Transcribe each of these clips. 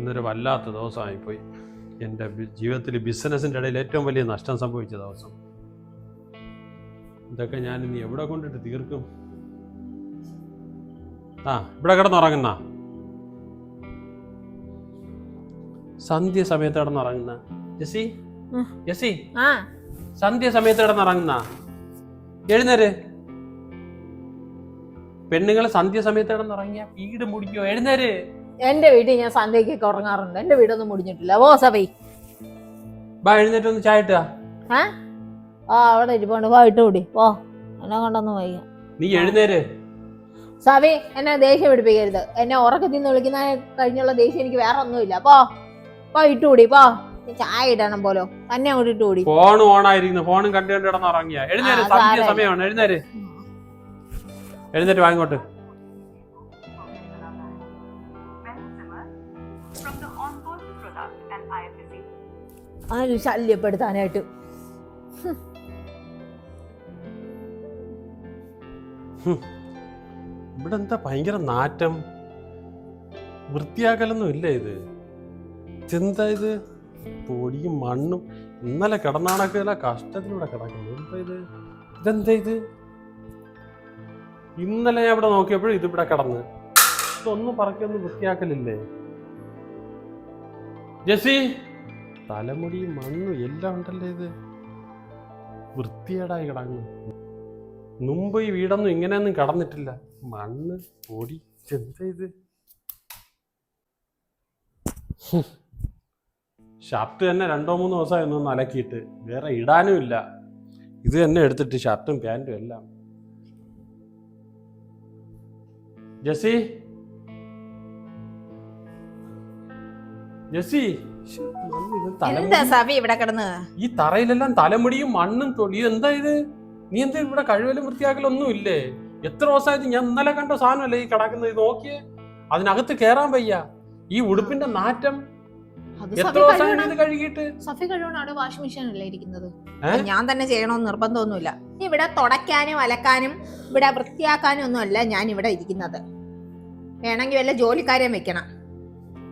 ഇന്നൊരു വല്ലാത്ത ദിവസമായിപ്പോയി. എന്റെ ജീവിതത്തിൽ ബിസിനസ്സിന്റെ ഇടയിൽ ഏറ്റവും വലിയ നഷ്ടം സംഭവിച്ച ദിവസം. ഇതൊക്കെ ഞാൻ ഇനി എവിടെ കൊണ്ടിട്ട് തീർക്കും? ആ ഇവിടെ കിടന്നുറങ്ങുന്ന. സന്ധ്യ സമയത്ത് കിടന്നുറങ്ങുന്ന. ജസി. ജസി സന്ധ്യ സമയത്ത് കിടന്നുറങ്ങുന്ന. എഴുന്നേര്. പെണ്ണുങ്ങൾ സന്ധ്യ സമയത്ത് കിടന്നുറങ്ങിയ. വീട് മുടിക്കോ എഴുന്നേര്. എന്റെ വീട്ടിൽ ഞാൻ സന്ധ്യക്കൊക്കെ ഉറങ്ങാറുണ്ട്. എന്റെ വീടൊന്നും മുടിഞ്ഞിട്ടില്ല. ഓ സഭി ബാ എഴുന്നേറ്റ് ഒന്ന് ചായ ഇട്ടുക ആ? ആ അവിടെ ഇരിപ്പുണ്ട്. പോ ഇട്ട് കൂടി. പോ. എന്നെ കൊണ്ടൊന്നും വയ്യ. നീ എഴുന്നേര്. സവി എന്നെ ദേഷ്യം പിടിപ്പിക്കരുത്. എന്നെ ഉറക്കത്തിൽ നിന്ന് വിളിക്കുന്ന കഴിഞ്ഞുള്ള ദേഷ്യം എനിക്ക് വേറെ ഒന്നുമില്ല. പോ. പോ ഇട്ടുകൂടി പോ. ചായ ഇടണം പോലോ. തന്നെ അങ്ങോട്ട് ഇട്ടുകൂടി ഫോൺ ഓണായിരിക്കുന്നു ഫോണും കണ്ടു കണ്ട് കിടന്നുറങ്ങിയ എഴുന്നേര്. സന്ധ്യ സമയമാണ്. എഴുന്നേര്. എഴുന്നേറ്റ് വാങ്ങോട്ട് ആരും ശല്യപ്പെടുത്താനായിട്ട്. ഇവിടെ എന്താ ഭയങ്കര നാറ്റം? വൃത്തിയാക്കലൊന്നും ഇല്ല ഇത്. എന്താ ഇത്? പൊടിയും മണ്ണും ഇന്നലെ കിടന്നാണൊക്കെ കഷ്ടത്തിലൂടെ കിടക്കുന്നു എന്താ ഇത്? ഇതെന്താ ഇത്? ഇന്നലെ ഞാൻ ഇവിടെ നോക്കിയപ്പോഴും ഇതിവിടെ കിടന്ന്. ഇതൊന്നും പറക്കൊന്നും വൃത്തിയാക്കലില്ലേ? ജസി തലമുടിയും മണ്ണ് എല്ലാം ഉണ്ടല്ലേ ഇത്? വൃത്തിയേടായി കിടങ്ങ് മുമ്പ് ഈ വീടൊന്നും ഇങ്ങനെയൊന്നും കടന്നിട്ടില്ല. മണ്ണ് പൊടി എന്താ ഇത്. ഷർട്ട് തന്നെ രണ്ടോ മൂന്നോ ദിവസമായി ഒന്ന് അലക്കിയിട്ട് വേറെ ഇടാനും ഇല്ല. ഇത് തന്നെ എടുത്തിട്ട് ഷർട്ടും പാന്റും എല്ലാം. ജസി ജസി എന്താ ഇവിടെ കിടന്ന്? ഈ തറയിലെല്ലാം തലമുടിയും മണ്ണും തൊടി എന്താ ഇത്? നീ എന്താ ഇവിടെ കഴിവലും വൃത്തിയാക്കലൊന്നും ഇല്ലേ എത്ര ദിവസമായത് ഞാൻ ഇന്നലെ കണ്ട സാധനമല്ലേ ഈ കിടക്കുന്നത്? ഇത് നോക്കിയേ. അതിനകത്ത് കേറാൻ വയ്യ. ഈ ഉടുപ്പിന്റെ നാറ്റം അത് എത്ര സഭി ദിവസമായി ഇത് കഴുകിയിട്ട്? സഫി കഴിവണം അവിടെ വാഷിംഗ് മെഷീൻ ഇരിക്കുന്നത്? ഞാൻ തന്നെ ചെയ്യണമെന്ന് നിർബന്ധമൊന്നുമില്ല. ഇവിടെ തുടയ്ക്കാനും അലക്കാനും ഇവിടെ വൃത്തിയാക്കാനും ഒന്നും അല്ല ഞാൻ ഇവിടെ ഇരിക്കുന്നത്. വേണമെങ്കിൽ വല്ല ജോലിക്കാരെയും വെക്കണം.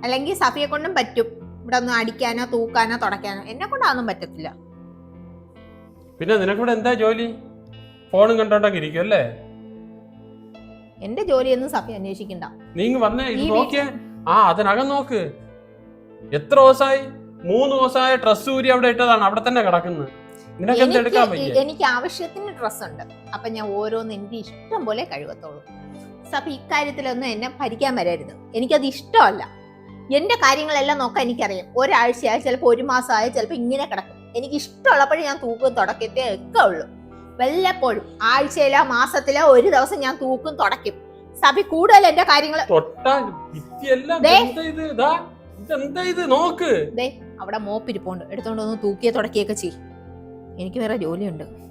അല്ലെങ്കിൽ സഫിയെ കൊണ്ടും പറ്റും. ഇവിടെ ഒന്ന് അടിക്കാനോ തൂക്കാനോ തുടക്കാനോ എന്നെ കൊണ്ടാന്നും പറ്റത്തില്ല. പിന്നെ നിനക്കിവിടെ എന്താ ജോലി? ഫോണും കണ്ടോണ്ടൊക്കെ ഇരിക്കും അല്ലേ? എന്റെ ജോലിയൊന്നും സഫി അന്വേഷിക്കണ്ട. നീ ഇങ്ങ് വന്നേ ഇത് ഈ നോക്കിയേ. ആ അതിനകം നോക്ക്. എത്ര ദിവസമായി? മൂന്ന് ദിവസമായ ഡ്രസ് ഊരി അവിടെ ഇട്ടതാണ് അവിടെ തന്നെ കിടക്കുന്നത്. നിനക്ക് എന്ത് എടുക്കാൻ എനിക്ക് എനിക്ക് ആവശ്യത്തിന് ഡ്രസ് ഉണ്ട്. അപ്പൊ ഞാൻ ഓരോന്ന് എനിക്ക് ഇഷ്ടം പോലെ കഴുകത്തുള്ളൂ. സഫി ഇക്കാര്യത്തിലൊന്നും എന്നെ ഭരിക്കാൻ വരരുത്. എനിക്കത് ഇഷ്ടമല്ല. എന്റെ കാര്യങ്ങളെല്ലാം നോക്കാൻ എനിക്കറിയാം. ഒരാഴ്ചയായി ചിലപ്പോൾ ഒരു മാസമായി ചിലപ്പോൾ ഇങ്ങനെ കിടക്കും. എനിക്ക് ഇഷ്ടമുള്ളപ്പോഴേ ഞാൻ തൂക്കും തുടക്കത്തെ ഒക്കെ ഉള്ളൂ. വല്ലപ്പോഴും ആഴ്ചയിലോ മാസത്തിലോ ഒരു ദിവസം ഞാൻ തൂക്കും തുടക്കും സഭി കൂടുതൽ എന്റെ കാര്യങ്ങൾ അവിടെ മോപ്പിരിപ്പുണ്ട്. എടുത്തോണ്ട് ഒന്ന് തൂക്കിയെ തുടക്കിയൊക്കെ ചെയ്യും. എനിക്ക് വേറെ ജോലിയുണ്ട്.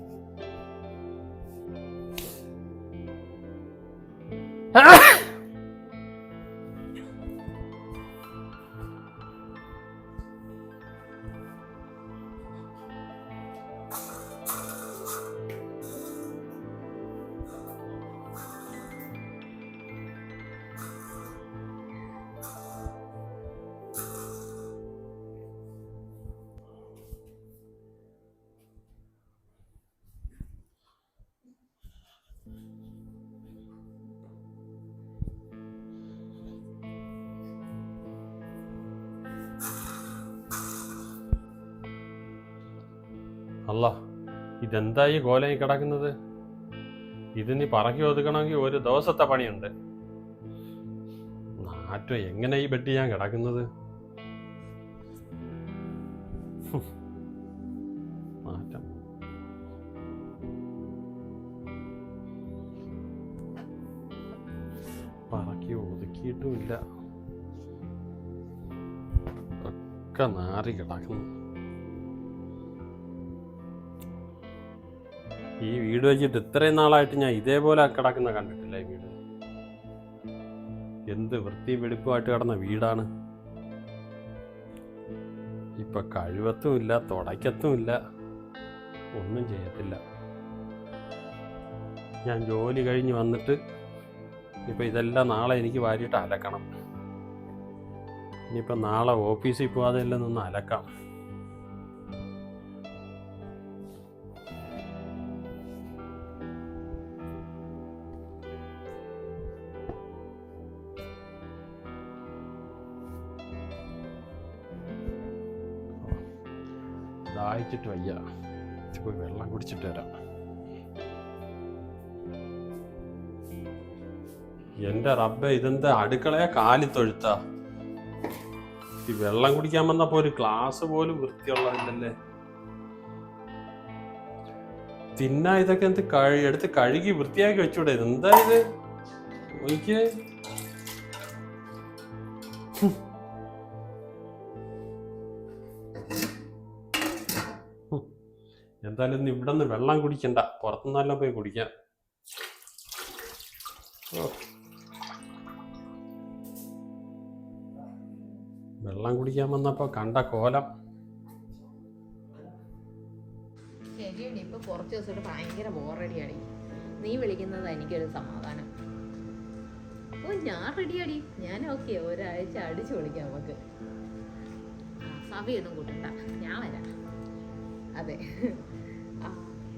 അല്ല ഇതെന്താ ഈ കോലയിൽ കിടക്കുന്നത്? ഇതിനി പറക്കി ഒതുക്കണമെങ്കിൽ ഒരു ദിവസത്തെ പണിയുണ്ട്. നാറ്റോ എങ്ങനെ ഈ ബെഡ് ഞാൻ കിടക്കുന്നത്? ഹും. നാറ്റം. പറക്കി ഒതുക്കിയിട്ടുമില്ല. ഒക്കെ നാറി കിടക്കുന്നു. ഈ വീട് വെച്ചിട്ട് ഇത്രയും നാളായിട്ട് ഞാൻ ഇതേപോലെ കിടക്കുന്ന കണ്ടിട്ടില്ല ഈ വീട്. എന്ത് വൃത്തി വെടിപ്പുമായിട്ട് കിടന്ന വീടാണ്. ഇപ്പൊ കഴിവത്തും ഇല്ല തുടക്കത്തും ഇല്ല ഒന്നും ചെയ്യത്തില്ല. ഞാൻ ജോലി കഴിഞ്ഞ് വന്നിട്ട് ഇപ്പൊ ഇതെല്ലാം നാളെ എനിക്ക് വാരിയിട്ട് അലക്കണം. ഇനിയിപ്പോൾ നാളെ ഓഫീസിൽ പോകാതെ എല്ലാം നിന്ന് അലക്കാം. ദാഹിച്ചിട്ട് വയ്യ. പോയി വെള്ളം കുടിച്ചിട്ട് വരാം. എന്റെ റബ്ബെ ഇതെന്താ അടുക്കളയെ കാലി തൊഴുത്ത? ഈ വെള്ളം കുടിക്കാൻ വന്നപ്പോ ഒരു ഗ്ലാസ് പോലും വൃത്തിയുള്ളതല്ലേ തിന്നാ ഇതൊക്കെ എന്ത് കഴി എടുത്ത് കഴുകി വൃത്തിയാക്കി വെച്ചൂടെ? എന്താ ഇത്? എനിക്ക് എന്തായാലും ഇന്ന് ഇവിടെ നിന്ന് വെള്ളം കുടിക്കണ്ട. പുറത്തുനിന്നെല്ലാം പോയി കുടിക്കാം. വെള്ളം കുടിക്കാൻ വന്നപ്പോ കണ്ട കോലം. ശരിയാണ് ഇപ്പൊ കുറച്ച് ദിവസമായിട്ട് ഭയങ്കര ബോറടിയാടി. നീ വിളിക്കുന്നത് എനിക്കൊരു സമാധാനം. ഓ ഞാൻ റെഡിയാടി ഞാൻ ഓക്കെ ഒരാഴ്ച അടിച്ചു വിളിക്കാം നമുക്ക്. സഭയൊന്നും കൂട്ടണ്ട. ഞാൻ വരാം. അതെ.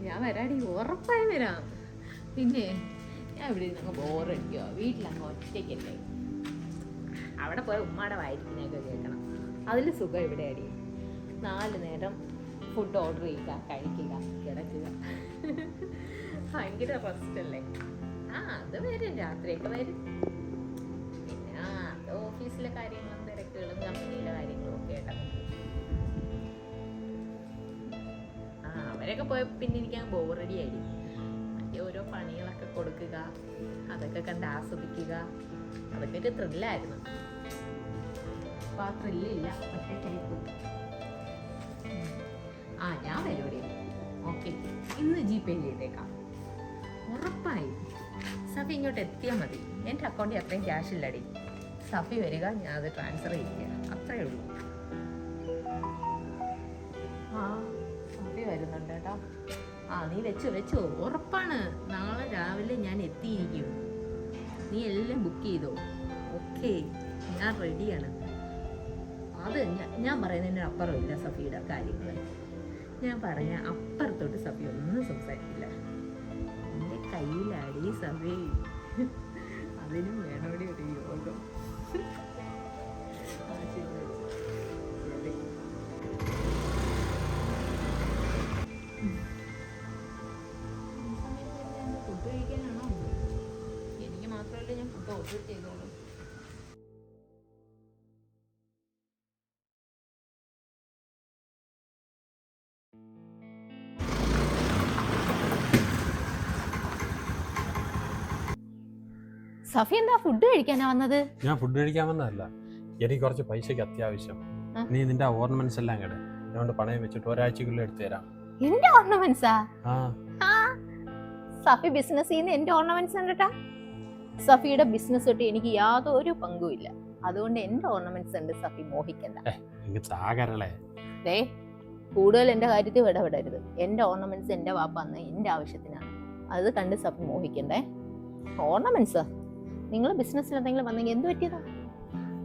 ഞാൻ വരാടി ഉറപ്പായി വരാം. പിന്നെ ഞാൻ ഇവിടെ അങ്ങ് ബോറടിക്കോ വീട്ടിലങ്ങ് ഒറ്റയ്ക്കല്ലേ? അവിടെ പോയ ഉമ്മാടെ വായിരിക്കുന്നൊക്കെ കേൾക്കണം. അതിൽ സുഖം ഇവിടെ അടി നാല് നേരം ഫുഡ് ഓർഡർ ചെയ്യുക കഴിക്കുക കിടക്കുക. ഭയങ്കര റെസ്റ്റ് അല്ലേ? ആ അത് വരും. രാത്രിയൊക്കെ വരും. പിന്നെ അത് ഓഫീസിലെ കാര്യങ്ങളും തിരക്കുകളും കമ്പനിയിലെ കാര്യങ്ങളും അവരൊക്കെ പോയ പിന്നെ എനിക്ക് ബോറടി ആയി. ഓരോ പണികളൊക്കെ കൊടുക്കുക അതൊക്കെ കണ്ട് ആസ്വദിക്കുക. അതൊക്കെ ഒരു ത്രില്ലായിരുന്നു അപ്പൊ ആ ത്രില്ലില്ല പക്ഷേ ആ ഞാൻ വരൂടെ ഓക്കെ ഇന്ന് ജി പേ ചെയ്തേക്കാം. ഉറപ്പായി. സഫി ഇങ്ങോട്ട് എത്തിയാൽ മതി. എന്റെ അക്കൗണ്ടിൽ അത്രയും ക്യാഷ് ഇല്ലടി. സഫി വരിക ഞാൻ അത് ട്രാൻസ്ഫർ ചെയ്യുക അത്രയേ ഉള്ളൂ. ആ നീ വെച്ചോ വെച്ചോ ഉറപ്പാണ്. നാളെ രാവിലെ ഞാൻ എത്തിയിരിക്കും. നീ എല്ലാം ബുക്ക് ചെയ്തോ? ഓക്കെ ഞാൻ റെഡിയാണ് അത് ഞാൻ ഞാൻ പറയുന്നതിന്റെ അപ്പുറമില്ല സഫിയുടെ കാര്യങ്ങൾ ഞാൻ പറഞ്ഞ അപ്പുറത്തോട്ട് സഫി ഒന്നും സംസാരിക്കില്ല. എന്റെ കയ്യിലാടി സഫി. അതിനും വേണോടി ഒരു യോഗം. ആ, ശരി. ഓർഡർ ചെയ്തോളൂ. സഫി എന്താ ഫുഡ് കഴിക്കാനാ വന്നത്? ഞാൻ ഫുഡ് കഴിക്കാൻ വന്നതല്ല. എനിക്ക് കുറച്ച് പൈസക്ക് അത്യാവശ്യം. നീ നിന്റെ ഓർണമെന്റ്സ് എല്ലാം കിട. ഞാൻ പണയം വെച്ചിട്ട് ഒരാഴ്ചക്കുള്ളിൽ എടുത്തു തരാം. എന്റെ ഓർണമെന്റ്സാ ആ? ആ. സഫി ബിസിനസ് ചെയ്യുന്ന എന്റെ ഓർണമെന്റ്സ് ഉണ്ട് സഫിയുടെ ബിസിനസ് തൊട്ട് എനിക്ക് യാതൊരു പങ്കുമില്ല അതുകൊണ്ട് എന്റെ ഓർണമെന്റ്സ് ഉണ്ട് സഫി മോഹിക്കണ്ട ദേ കൂടുതൽ എന്റെ കാര്യത്തിൽ ഇടപെടരുത്. എന്റെ ഓർണമെന്റ്സ് എന്റെ വാപ്പ അന്ന് എന്റെ ആവശ്യത്തിനാണ്. അത് കണ്ട് സഫി മോഹിക്കണ്ടേ? ഓർണമെന്റ്സ് നിങ്ങൾ ബിസിനസ്സിൽ എന്തെങ്കിലും വന്നെങ്കിൽ എന്ത് പറ്റിയതാ?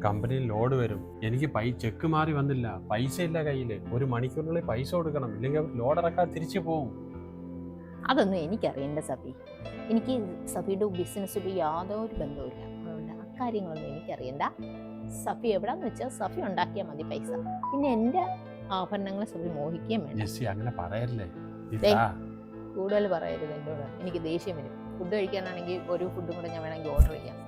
കമ്പനിയിൽ ലോഡ് വരും. എനിക്ക് പൈ ചെക്ക് മാറി വന്നില്ല. പൈസ ഇല്ല കയ്യിൽ ഒരു മണിക്കൂറിനുള്ളിൽ പൈസ കൊടുക്കണം. ഇല്ലെങ്കിൽ അവർ ലോഡ് ഇറക്കാൻ തിരിച്ചു പോകും അതൊന്നും എനിക്കറിയണ്ട സഫി. എനിക്ക് സഫിയുടെ ബിസിനസ്സും യാതൊരു ബന്ധവുമില്ല. അതുകൊണ്ട് അക്കാര്യങ്ങളൊന്നും കാര്യങ്ങളൊന്നും എനിക്കറിയണ്ട. സഫി എവിടാന്ന് വെച്ചാൽ സഫി ഉണ്ടാക്കിയാൽ മതി പൈസ. പിന്നെ എന്റെ ആഭരണങ്ങൾ സഫി മോഹിക്കുകയും വേണ്ട. ജെസ്സി അങ്ങനെ പറയല്ലേ? കൂടുതൽ പറയരുത് എന്നോട്. എനിക്ക് ദേഷ്യം വരും. ഫുഡ് കഴിക്കാനാണെങ്കിൽ ഒരു ഫുഡും കൂടെ ഞാൻ വേണമെങ്കിൽ ഓർഡർ ചെയ്യാം.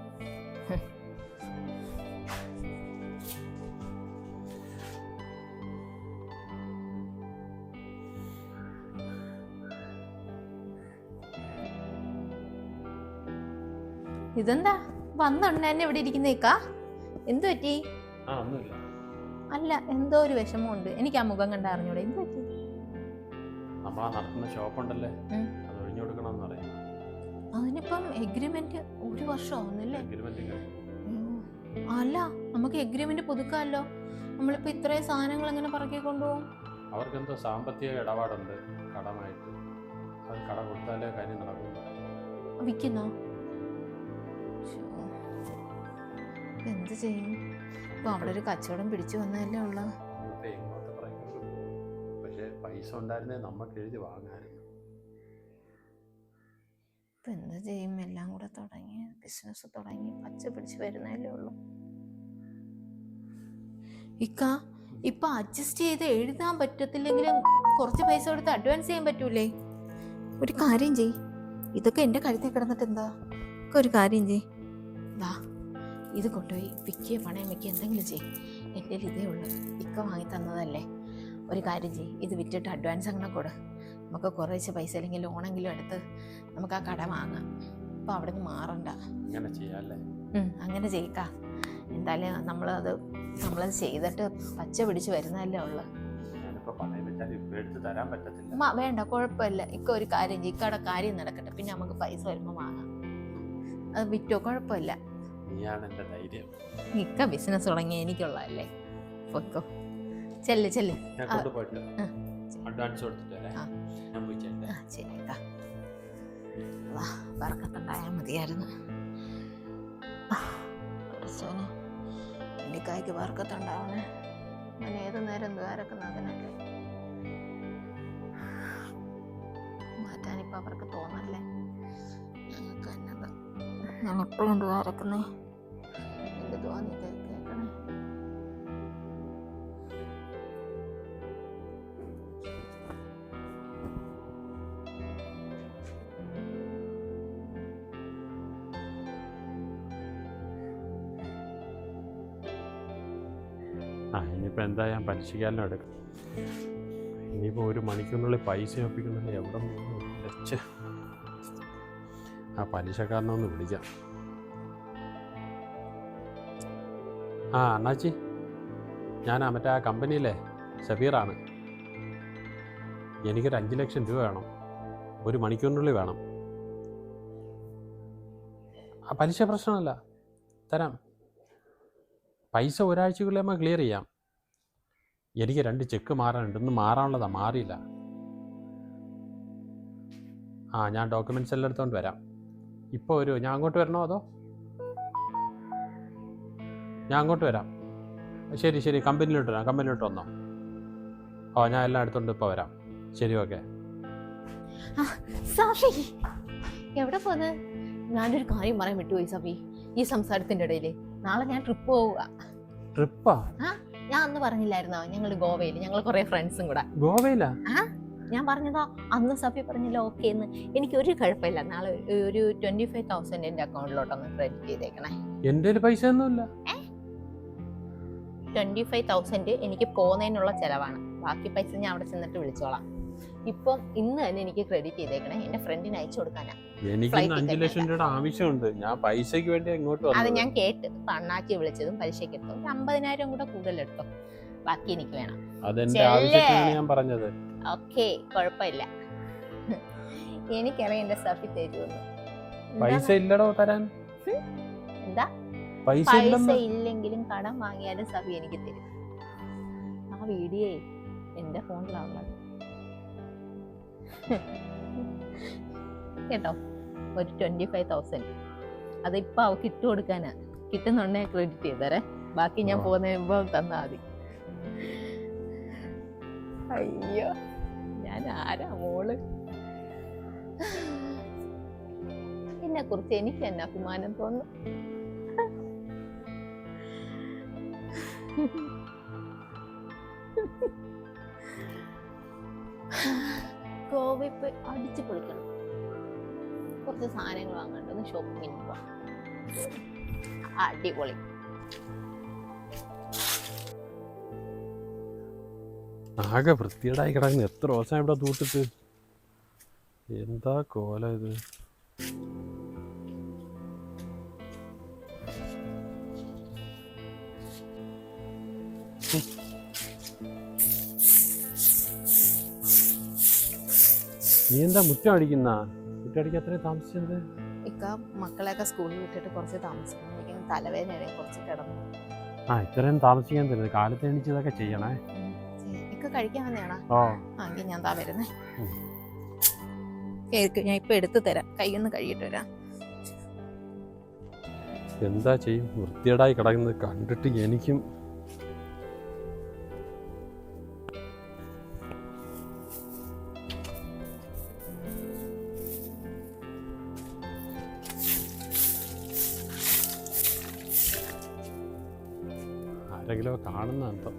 ഇതെന്താ? വന്നുണ്ട് എന്നെ ഇവിടെ ഇരിക്കുന്നേക്കാ? എന്തു പറ്റി? അല്ല എന്തോ ഒരു വിഷമമുണ്ട്. എനിക്ക് ആ മുഖം കണ്ട അറിഞ്ഞൂടെ? എന്തു പറ്റി? അതിനിപ്പം എഗ്രിമെന്റ് ഒരു വർഷം ആവുന്നല്ലേ അല്ല നമുക്ക് എഗ്രിമെന്റ് പുതുക്കാമല്ലോ. നമ്മളിപ്പോ ഇത്രയും സാധനങ്ങൾ എങ്ങനെ പറക്കി കൊണ്ടുപോകും? അവർക്ക് എന്തോ സാമ്പത്തിക ഇടപാടുണ്ട് കടമായിട്ട്. അത് കട കൊടുത്താലേ കാര്യം നടക്കും. വിൽക്കുന്നോ? എന്ത് ചെയ്യും? ഇപ്പൊ അവിടെ ഒരു കച്ചവടം പിടിച്ചു വന്നതല്ലേ ഉള്ളു. പക്ഷെ പൈസ ഉണ്ടായിരുന്നേ നമുക്ക് എഴുതി വാങ്ങായിരുന്നു ഇപ്പൊ എന്ത് ചെയ്യും? എല്ലാം കൂടെ തുടങ്ങി ബിസിനസ് തുടങ്ങി പച്ച പിടിച്ച് വരുന്നതല്ലേ ഉള്ളു. ഇക്ക ഇപ്പൊ അഡ്ജസ്റ്റ് ചെയ്ത് എഴുതാൻ പറ്റത്തില്ലെങ്കിലും കുറച്ച് പൈസ കൊടുത്ത് അഡ്വാൻസ് ചെയ്യാൻ പറ്റൂലേ? ഒരു കാര്യം ചെയ് ഇതൊക്കെ എന്റെ കഴുത്തിൽ കിടന്നിട്ട് എന്താ ഒക്കെ ഒരു കാര്യം ചെയ് ദാ ഇത് കൊണ്ടുപോയി വിക്കിയ പണയം വെക്കുക എന്തെങ്കിലും ചെയ്യും. എന്റെ ഇതേ ഉള്ളു ഇക്ക വാങ്ങി തന്നതല്ലേ? ഒരു കാര്യം ചെയ്യും. ഇത് വിറ്റിട്ട് അഡ്വാൻസ് അങ്ങനെ കൊടു. നമുക്ക് കുറേശ്ശെ പൈസ അല്ലെങ്കിൽ ലോണെങ്കിലും എടുത്ത് നമുക്ക് ആ കട വാങ്ങാം. അപ്പം അവിടെ നിന്ന് മാറണ്ട. അങ്ങനെ ചെയ്യാല്ലേ? അങ്ങനെ ചെയ്യിക്ക. എന്തായാലും നമ്മളത് നമ്മളത് ചെയ്തിട്ട് പച്ച പിടിച്ച് വരുന്നതല്ലേ ഉള്ളു. ഇപ്പൊ വേണ്ട കുഴപ്പമില്ല. ഇക്ക ഒരു കാര്യം ചെയ്യും. ഇക്കടെ കാര്യം നടക്കട്ടെ. പിന്നെ നമുക്ക് പൈസ വരുമ്പോൾ വാങ്ങാം. അത് വിറ്റോ? കുഴപ്പമില്ല. നീയാണ് എന്റെ ധൈര്യം. മിക്ക ബിസിനസ് തുടങ്ങിയ എനിക്കുള്ളതല്ലേ? പൊക്കോ ചെല്ല് ചെല്ല്. ഞാൻ ആ. കൊണ്ടുപോയിട്ട് അഡ്വാൻസ് കൊടുത്തിട്ട് വരാം ഞാൻ പോയി ചെല്ലാം ആ ശരി വാ വറക്കത്തുണ്ടായാൽ മതിയായിരുന്നു. എന്റെ കായ്ക്ക് വറക്കത്തുണ്ടാവണേ ഞാൻ ഏത് നേരം ദ്വാരക്കുന്ന അതിനൊക്കെ? മാറ്റാനിപ്പോൾ അവർക്ക് തോന്നല്ലേ? ഞങ്ങൾക്ക് എന്നത് ഞാൻ എപ്പോഴും ദ്വാരക്കുന്നേ. ആ ഇനിയിപ്പോൾ എന്താ ഞാൻ പരിശീലനം എടുക്കും. ഇനിയിപ്പോൾ ഒരു മണിക്കൂറിനുള്ളിൽ പൈസ ഒപ്പിക്കുന്നുണ്ട് എവിടെ വെച്ച് ആ പലിശക്കാരനെ ഒന്ന് വിളിക്കാം. ആ അണ്ണാച്ചി ഞാൻ മറ്റേ ആ കമ്പനിയിലെ ഷബീറാണ് എനിക്കൊരു അഞ്ച് ലക്ഷം രൂപ വേണം. ഒരു മണിക്കൂറിനുള്ളിൽ വേണം. ആ പലിശ പ്രശ്നമല്ല. തരാം. പൈസ ഒരാഴ്ചക്കുള്ളിൽ നമ്മൾ ക്ലിയർ ചെയ്യാം. എനിക്ക് രണ്ട് ചെക്ക് മാറാനുണ്ട്. ഇന്ന് മാറാനുള്ളതാ മാറിയില്ല. ആ ഞാൻ ഡോക്യുമെന്റ്സ് എല്ലാം എടുത്തുകൊണ്ട് വരാം. ഇപ്പോൾ ഒരു ഞാൻ അങ്ങോട്ട് വരണോ അതോ? ഞാൻ അങ്ങോട്ട് വരാം. ശരി ശരി. കമ്പനിയിലോട്ട് വരാം. കമ്പനിയിലോട്ട് വന്നോ? ഓ ഞാൻ എല്ലാം എടുത്തോണ്ട് ഇപ്പോൾ വരാം. ശരി ഓക്കെ എവിടെ പോന്ന്? ഞാനൊരു കാര്യം പറയാൻ വിട്ടുപോയി സഫി. ഈ സംസാരത്തിന്റെ ഇടയിൽ നാളെ ഞാൻ ട്രിപ്പ് പോവുക. ട്രിപ്പാ ഞാൻ അന്ന് പറഞ്ഞില്ലായിരുന്നോ? ഞങ്ങൾ ഗോവയിൽ ഞങ്ങൾ കുറെ ഫ്രണ്ട്സും കൂടെ. ഗോവയിലാ? ഞാൻ പറഞ്ഞതോ. അന്ന് സഫി പറഞ്ഞില്ല ഓക്കെ എന്ന് എനിക്ക് ഒരു കുഴപ്പമില്ല. നാളെ ഒരു- ട്വന്റി ഫൈവ് തൗസൻഡ് എന്റെ അക്കൗണ്ടിലോട്ടൊന്ന് ക്രെഡിറ്റ് ചെയ്തേക്കണേ. എന്റെ പൈസ ഒന്നുമില്ല ട്വന്റി ഫൈവ് തൗസൻഡ് എനിക്ക് പോകുന്നതിനുള്ള ചെലവാണ്. ബാക്കി പൈസ ഞാൻ അവിടെ ചെന്നിട്ട് വിളിച്ചോളാം. ഇപ്പം ഇന്ന് തന്നെ എനിക്ക് ക്രെഡിറ്റ് ചെയ്തേക്കണേ. എന്റെ ഫ്രണ്ടിന് അയച്ചു കൊടുക്കാനാ. എനിക്ക് Flight ലക്ഷം രൂപയുടെ ആവശ്യമുണ്ട്. ഞാൻ പൈസയ്ക്ക് വേണ്ടി ഇങ്ങോട്ട് അത് ഞാൻ കേട്ട്. അണ്ണാച്ചി വിളിച്ചതും പലിശക്ക് എടുത്തു ഒരു അമ്പതിനായിരം കൂടെ കൂടുതൽ എടുത്തോ? ബാക്കി എനിക്ക് വേണം. ഞാൻ പറഞ്ഞത്. ഓക്കെ കുഴപ്പമില്ല. എനിക്കറിയാം എന്റെ സഫി തരുമെന്ന്. പൈസ ഇല്ലടോ തരാൻ. എന്താ? പൈസ ഇല്ലെങ്കിലും കടം വാങ്ങിയാലും സഫി എനിക്ക് തരും. ആ വീഡിയോ എന്റെ ഫോണിലാണുള്ളത് കേട്ടോ? ഒരു ട്വന്റി ഫൈവ് തൗസൻഡ് അതിപ്പോ അവൾക്ക് ഇട്ട് കൊടുക്കാനാ. കിട്ടുന്നുണ്ടെ ക്രെഡിറ്റ് ചെയ്തേരെ ബാക്കി ഞാൻ. പോകുന്ന മുമ്പ് തന്നാ മതി. അയ്യോ ഞാൻ ആരാ മോൾ? എന്നെ കുറിച്ച് എനിക്ക് തന്നെ അഭിമാനം തോന്നുന്നു. ഗോവയിൽ പോയി അടിച്ചു പൊളിക്കണം. കുറച്ച് സാധനങ്ങൾ വാങ്ങാണ്ട് ഷോപ്പിങ്ങിന് പോവാം. അടിപൊളി. ആകെ വൃത്തിയേടായി കിടക്കുന്നു. എത്ര ദിവസം ഇവിടെ തൂത്തിട്ട്? എന്താ കോല ഇത്? നീ എന്താ മുറ്റം അടിക്കുന്ന? മുറ്റം അടിക്കാൻ അത്രയും താമസിച്ചത്? ഇക്ക മക്കളെയൊക്കെ സ്കൂളിൽ വിട്ടിട്ട് കുറച്ച് താമസിക്കണം തലവേദന തലവേദനയുടെ കുറച്ച് കിടന്നു. ആ ഇത്രയും താമസിക്കാൻ തരുന്നത്. കാലത്ത് എണീച്ച് ഇതൊക്കെ ചെയ്യണേ ഇക്ക കഴിക്കാൻ വന്നെയാണോ ഓ. ആ എങ്കിൽ ഞാൻ താ വരുന്നേ. കേക്ക് ഞാൻ ഇപ്പൊ എടുത്തു തരാം. കയ്യിൽ കഴുകിട്ട് വരാം. എന്താ ചെയ്യും? വൃത്തിയേടായി കിടക്കുന്നത് കണ്ടിട്ട് എനിക്കും ആരെങ്കിലും കാണുന്ന എന്തോ